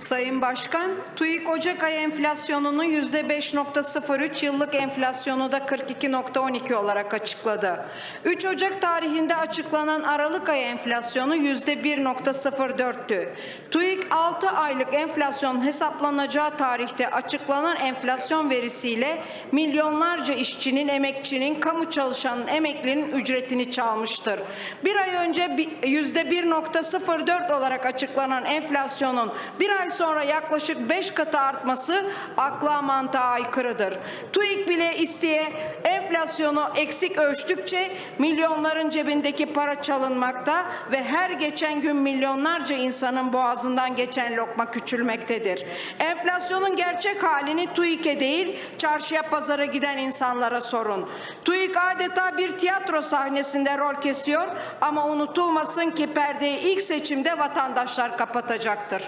Sayın Başkan, TÜİK Ocak ayı enflasyonunu %5.03, yıllık enflasyonu da 42.12 olarak açıkladı. 3 Ocak tarihinde açıklanan Aralık ayı enflasyonu %1.04'tü. TÜİK 6 aylık enflasyon hesaplanacağı tarihte açıklanan enflasyon verisiyle milyonlarca işçinin, emekçinin, kamu çalışanın, emeklinin ücretini çalmıştır. Bir ay önce bi- %1.04 olarak açıklanan enflasyonun bir ay sonra yaklaşık 5 katı artması akla mantığa aykırıdır. TÜİK bile isteye enflasyonu eksik ölçtükçe milyonların cebindeki para çalınmakta ve her geçen gün milyonlarca insanın boğazından geçen lokma küçülmektedir. Enflasyonun gerçek halini TÜİK'e değil, çarşıya pazara giden insanlara sorun. TÜİK adeta bir tiyatro sahnesinde rol kesiyor ama unutulmasın ki perdeyi ilk seçimde vatandaşlar kapatacaktır.